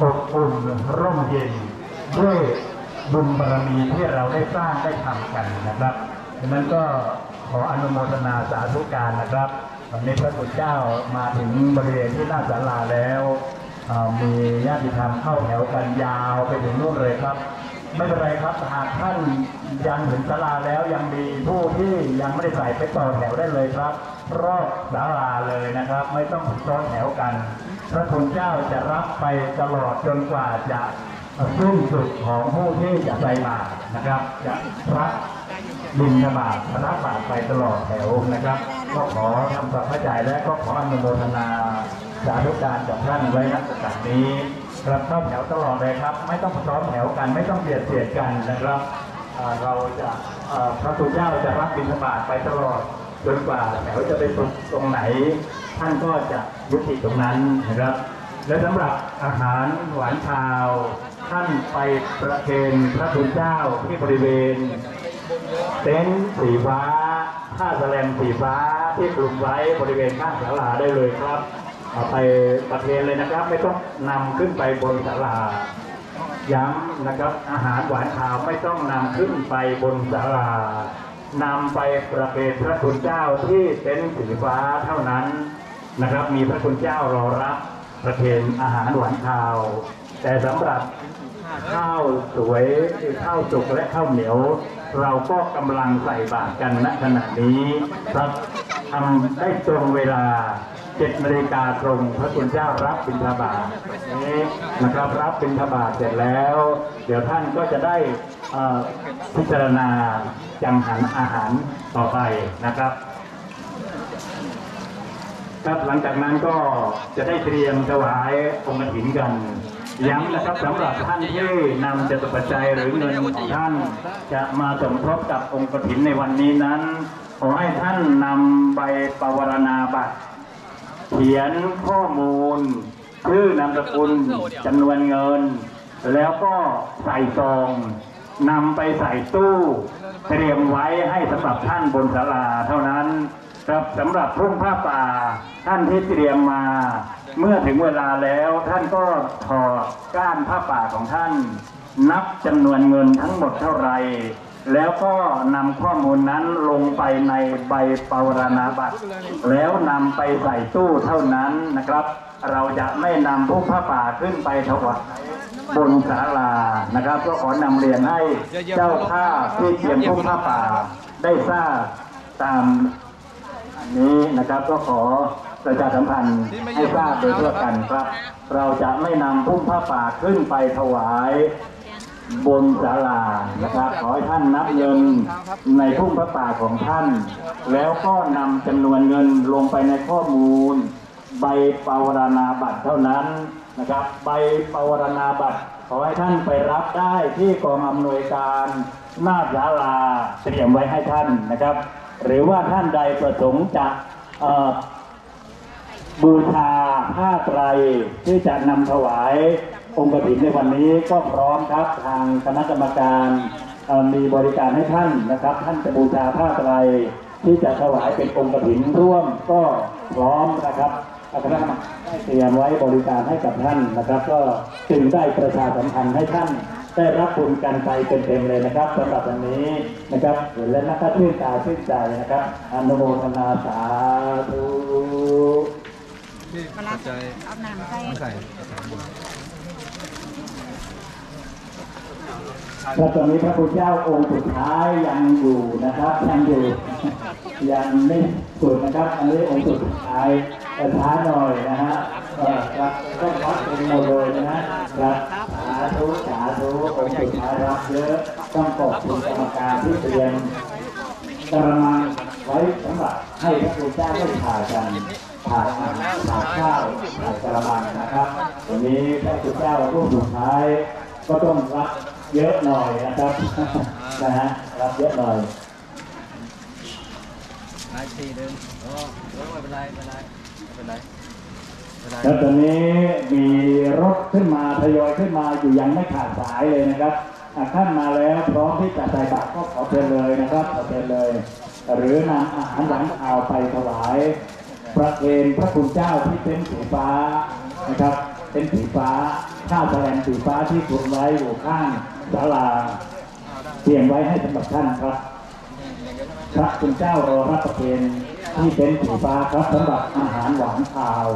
อบอุ่นร่มเย็นด้วยบุญบารมีที่เราได้สร้างได้ทำกันนะครับดังนั้นก็ขออนุโมทนาสาธุการนะครับวันนี้พระคุณเจ้ามาถึงบริเวณที่หน้าศาลาแล้วมีญาติธรรมเข้าแถวกันยาวไปถึงนู่นเลยครับ ไม่เป็นไรครับหากท่านยังถึงศาลาแล้วยังมีผู้ที่ยังไม่ได้ใส่ไปต่อแถวได้เลยครับ รอบศาลาเลยนะครับ ไม่ต้องซ้อนแถวกัน พระคุณเจ้าจะรับไปตลอดจนกว่าจะสิ้นสุดของผู้ที่จะใส่บาตรนะครับ จะพระบินบาตพระบาตรไปตลอดแถวนะครับ ก็ขอทำความเข้าใจและก็ขออนุโมทนาสาธุการกับท่านไว้ณโอกาสนี้ครับเข้าแถวตลอดเลยครับ ไม่ต้องซ้อมแถวกันไม่ต้องเบียดเสียดกันนะครับเราจะพระคุณเจ้าจะรับบิณฑบาตไปตลอด จนกว่าแถวจะไปตรงไหน ท่านก็จะยุติตรงนั้นนะครับ และสำหรับอาหารหวานคาว ท่านไปประเคนพระคุณเจ้าที่บริเวณ เต็นท์สีฟ้าผ้าแสลมสีฟ้าที่คลุมไว้บริเวณข้างศาลาได้เลยครับเอาไปประเคนเลยนะครับ ไม่ต้องนำขึ้นไปบนศาลาย้ำนะครับอาหารหวานขาวไม่ต้องนำขึ้นไปบนศาลา นำไปประเคนพระคุณเจ้าที่เต็นท์สีฟ้าเท่านั้นนะครับ มีพระคุณเจ้ารอรับประเคนอาหารหวานข้าว แต่สำหรับข้าวสวยข้าวสุกและข้าวเหนียว เราก็กำลังใส่บาตรกันณขณะนี้ครับทำได้ตรงเวลาเจ็ดนาฬิกาตรงพระคุณเจ้ารับบิณฑบาตนี้นะครับรับบิณฑบาตเสร็จแล้ว เดี๋ยวท่านก็จะได้ พิจารณาจังหันอาหารต่อไปนะครับครับหลังจากนั้นก็จะได้เตรียมถวายองค์กฐินกันย้ำนะครับสำหรับท่านที่นำจตุปัจจัยหรือเงินของท่านจะมาสมทบกับองค์กฐินในวันนี้นั้นขอให้ท่านนำใบปวารณาบัตร เขียนข้อมูล ชื่อนามสกุลจำนวนเงิน แล้วก็ใส่ซอง นำไปใส่ตู้เตรียมไว้ให้สำหรับท่านบนศาลาเท่านั้นครับสำหรับพุ่งผ้าป่าท่านที่เตรียมมา เมื่อถึงเวลาแล้วท่านก็ถอดก้านผ้าป่าของท่าน นับจำนวนเงินทั้งหมดเท่าไหร่ แล้วก็นำข้อมูลนั้นลงไปในใบปารณาบัตร แล้วนำไปใส่ตู้เท่านั้นนะครับ เราจะไม่นำผู้ผ้าป่าขึ้นไปถวายบนศาลานะครับก็ขอนำเรียนให้เจ้าภาพที่เตรียมผู้ผ้าป่าได้ทราบตามอันนี้นะครับก็ขอประชาสัมพันธ์ให้ทราบโดยทั่วกันครับ เราจะไม่นำพุ่มผ้าป่าขึ้นไปถวาย บนศาลานะครับ ขอให้ท่านนับเงินในพุ่มผ้าป่าของท่าน แล้วก็นำจำนวนเงินลงไปในข้อมูล ใบปวารณาบัตรเท่านั้นนะครับ ใบปวารณาบัตร ขอให้ท่านไปรับได้ที่กองอำนวยการหน้าศาลาเตรียมไว้ให้ท่านนะครับ หรือว่าท่านใดประสงค์จะบูชาผ้าไตรที่จะนำถวาย องค์กฐินในวันนี้ก็พร้อมครับทางคณะกรรมการเอ่อมีบริการให้ท่านนะครับ ท่านจะบูชาผ้าไตรที่จะถวายเป็นองค์กฐินร่วมก็พร้อมนะครับคณะกรรมการได้เตรียมไว้บริการให้กับท่านนะครับ ก็จึงได้ประชาสัมพันธ์ให้ท่านได้รับบุญกันไปเต็มๆเลยนะครับสำหรับวันนี้นะครับเห็นแล้วนะครับชื่นตาชื่นใจนะครับอนุโมทนาสาธุที่ปัจจัยเอาน้ำใส่ มาใส่ แล้วตอนนี้พระพุทธเจ้าองค์สุดท้ายยังอยู่นะครับยังอยู่ยังไม่สุดนะครับอันนี้องค์สุดท้ายอ่อช้าหน่อยนะฮะเอ่อครับต้องรับเป็นโมโดยนะฮะครับสาธุสาธุองค์สุดท้ายรับเยอะต้องขอบคุณกรรมการที่เตรียมกระมังไว้สำหรับให้พระคุณเจ้าได้ถ่ายกันถ่ายอาหารถ่ายข้าวถ่ายกระมังนะครับวันนี้พระคุณเจ้ารูปสุดท้ายก็ต้องรับ เยอะหน่อยนะครับนะฮะรับเยอะหน่อยหลายทีเดินโอ้โอ้ไม่เป็นไรไม่เป็นไรไม่เป็นไรไม่เป็นไรแล้วตอนนี้มีรถขึ้นมาทยอยขึ้นมาอยู่ยังไม่ขาดสายเลยนะครับอะท่านมาแล้วพร้อมที่จะใส่บาตรก็ขอเชิญเลยนะครับขอเชิญเลย หรือนำอาหารหวานข้าวไปถวายประเคนพระคุณเจ้าที่เป็นสีฟ้านะครับ เป็นสีฟ้าผ้าวแสลงสีฟ้าที่คลุมไว้อยู่ข้างศาลาเตรียมไว้ให้สำหรับท่านครับ พระคุณเจ้ารอรับประเคนที่เป็นสีฟ้าครับสำหรับอาหารหวานคาว